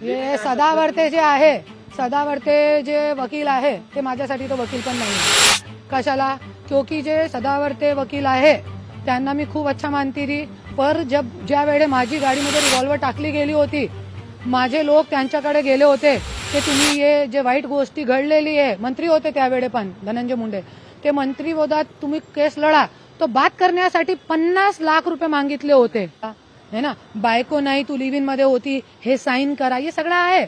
हे सदावर्ते जे आहे सदावर्ते जे वकील आहे ते माझ्यासाठी तो वकील पण नाही. कशाला? क्योंकि जे सदावर्ते वकील आहे त्यांना मी खूप अच्छा मानती थी पर जब ज्या वेळे माझी गाडीमध्ये रिव्हॉल्वर टाकली गेली होती माझे लोक त्यांच्याकडे गेले होते की तुम्ही हे जे वाईट गोष्टी घडलेली आहे मंत्री होते त्यावेळे पण धनंजय मुंडे ते मंत्री तुम्ही केस लढा. तो बात करण्यासाठी पन्नास लाख रुपये मागितले होते. है ना? बायको नाही तू लिव्ह इनमध्ये होती हे साईन करा हे सगळं आहे.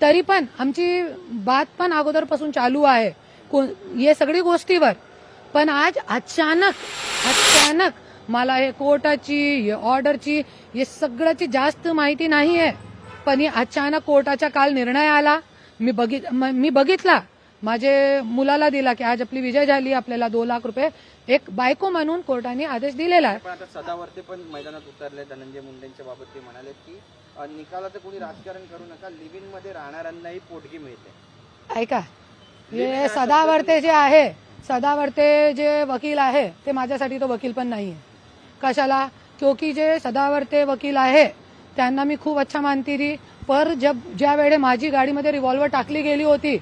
तरी पण आमची बात पण अगोदरपासून चालू आहे. हे सगळी गोष्टीवर. पण आज अचानक अचानक मला हे कोर्टाची हे ऑर्डरची हे सगळ्याची जास्त माहिती नाही आहे पण हे अचानक कोर्टाचा काल निर्णय आला. मी बघित मी बघितला. माझे मुलाला दिला की आज आपली विजय झाली आपल्याला दोन लाख रुपये एक बायको म्हणून कोर्टाने आदेश दिलेला आहे. पण आता सदावरती पण मैदानात उतरले धनंजय मुंडेंच्या बाबत ते म्हणाले की निकालाचं कोणी राजकारण करू नका. लिव्हमध्ये राहणाऱ्यांनाही पोटगी मिळते. ऐका हे सदावर्ते जे आहे सदावर्ते जे वकील आहे ते माझ्यासाठी तो वकील पण नाही आहे कशाला? क्योंकि जे सदावर्ते वकील आहे त्यांना मी खूप अच्छा मानती थी पर जब ज्या वेळे माझी गाडीमध्ये रिव्हॉल्वर टाकली गेली होती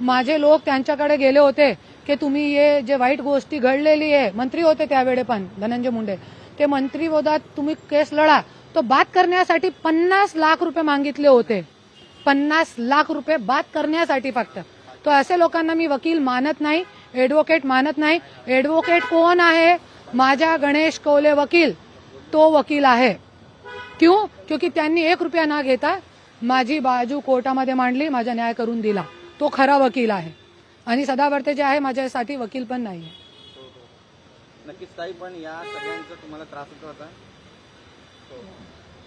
माझे लोक त्यांच्याकडे गेले होते की तुम्ही हे जे वाईट गोष्टी घडलेली आहे. मंत्री होते त्यावेळे पण धनंजय मुंडे. ते मंत्री तुम्ही केस लढा. तो बात करण्यासाठी पन्नास लाख रुपये मागितले होते. पन्नास लाख रुपये बात करण्यासाठी फक्त. तो असे लोकांना मी वकील मानत नाही एडव्होकेट मानत नाही. एडव्होकेट कोण आहे? माझ्या गणेश कौले वकील. तो वकील आहे. क्यों? क्योंकि त्यांनी एक रुपया न घेता माझी बाजू कोर्टामध्ये मांडली माझा न्याय करून दिला. तो खरा वकील आहे. आणि सदावर्ते जे आहे माझ्यासाठी वकील पण नाही आहे नक्कीच ताई पण या सगळ्यांचा तुम्हाला त्रास होतो आता.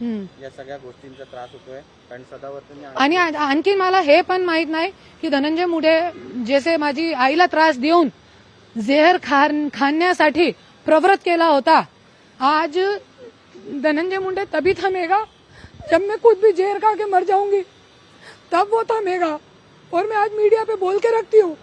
हम्म. या सगळ्या गोष्टींचा त्रास होतोय. कारण सदावर्तीने आणि आणखी मला हे पण माहीत नाही की धनंजय मुंडे जसे माझी आईला त्रास देऊन जेहर खान खाण्यासाठी प्रवृत्त केला होता. आज धनंजय मुंडे तभी थमेगा जब मैं खुद भी जहर खा के मर जाऊंगी तब वो थमेगा और मैं आज मीडिया पे बोल के रखती हूँ।